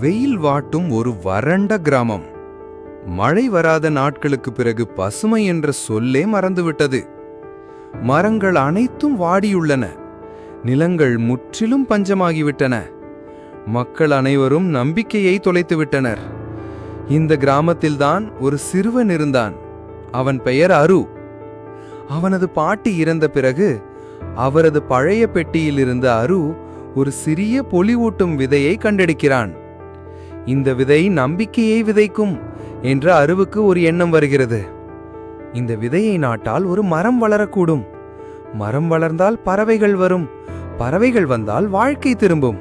வெயில் வாட்டும் ஒரு வறண்ட கிராமம். மழை வராத நாட்களுக்கு பிறகு பசுமை என்ற சொல்லே மறந்துவிட்டது. மரங்கள் அனைத்தும் வாடியுள்ளன. நிலங்கள் முற்றிலும் பஞ்சமாகிவிட்டன. மக்கள் அனைவரும் நம்பிக்கையை தொலைத்துவிட்டனர். இந்த கிராமத்தில்தான் ஒரு சிறுவன் இருந்தான். அவன் பெயர் அரு. அவனது பாட்டி இறந்த பிறகு அவரது பழைய பெட்டியில் இருந்த அரு ஒரு சிறிய பொலிவூட்டும் விதையை கண்டெடுக்கிறான். இந்த விதை நம்பிக்கையை விதைக்கும் என்ற அருவுக்கு ஒரு எண்ணம் வருகிறது. இந்த விதையை நாட்டால் ஒரு மரம் வளரக்கூடும். மரம் வளர்ந்தால் பறவைகள் வரும். பறவைகள் வந்தால் வாழ்க்கை திரும்பும்.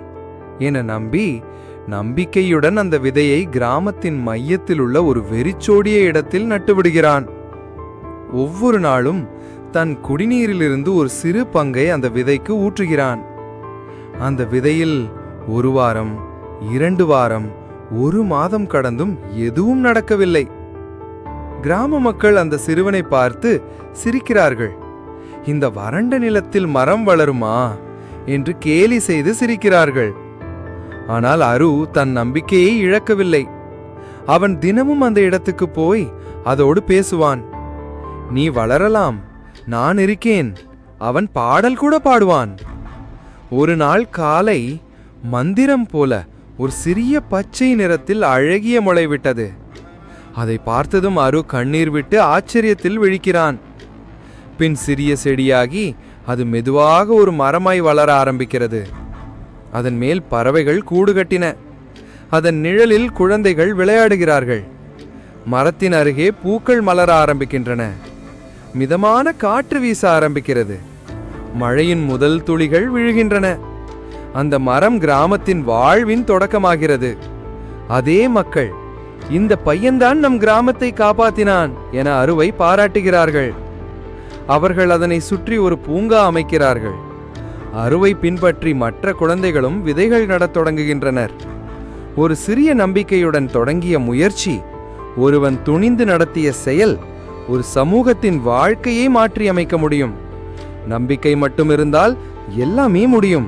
என நம்பி நம்பிக்கையுடன் அந்த விதையை கிராமத்தின் மையத்தில் உள்ள ஒரு வெறிச்சோடிய இடத்தில் நட்டுவிடுகிறான் ஒவ்வொரு நாளும் தன் குடிநீரிலிருந்து ஒரு சிறு பங்கை அந்த விதைக்கு ஊற்றுகிறான். அந்த விதையில் ஒரு வாரம் இரண்டு வாரம் ஒரு மாதம் கடந்தும் எதுவும் நடக்கவில்லை. கிராம மக்கள் அந்த சிறுவனை பார்த்து சிரிக்கிறார்கள். இந்த வறண்ட நிலத்தில் மரம் வளருமா? என்று கேலி செய்து சிரிக்கிறார்கள். ஆனால் அரு தன் நம்பிக்கையை இழக்கவில்லை. அவன் தினமும் அந்த இடத்துக்கு போய் அதோடு பேசுவான். நீ வளரலாம் நான் இருக்கேன் அவன் பாடல் கூட பாடுவான். ஒரு நாள் காலை மந்திரம் போல ஒரு சிறிய பச்சை நிறத்தில் அழகிய முளை விட்டது. அதை பார்த்ததும் அரு கண்ணீர் விட்டு ஆச்சரியத்தில் விழிக்கிறான். பின் சிறிய செடியாகி அது மெதுவாக ஒரு மரமாய் வளர ஆரம்பிக்கிறது. அதன் மேல் பறவைகள் கூடு கட்டின. அதன் நிழலில் குழந்தைகள் விளையாடுகிறார்கள். மரத்தின் அருகே பூக்கள் மலர ஆரம்பிக்கின்றன. மிதமான காற்று வீச ஆரம்பிக்கிறது. மழையின் முதல் துளிகள் விழுகின்றன. அந்த மரம் கிராமத்தின் வாழ்வின் தொடக்கமாகிறது. அதே மக்கள் இந்த பையன்தான் நம் கிராமத்தை காப்பாத்தினான் என அருவை பாராட்டுகிறார்கள். அவர்கள் அதனை சுற்றி ஒரு பூங்கா அமைக்கிறார்கள். அருவை பின்பற்றி மற்ற குழந்தைகளும் விதைகள் நடத் தொடங்குகின்றனர். ஒரு சிறிய நம்பிக்கையுடன் தொடங்கிய முயற்சி ஒருவன் துணிந்து நடத்திய செயல் ஒரு சமூகத்தின் வாழ்க்கையை மாற்றியமைக்க முடியும். நம்பிக்கை மட்டும் இருந்தால் எல்லாமே முடியும்.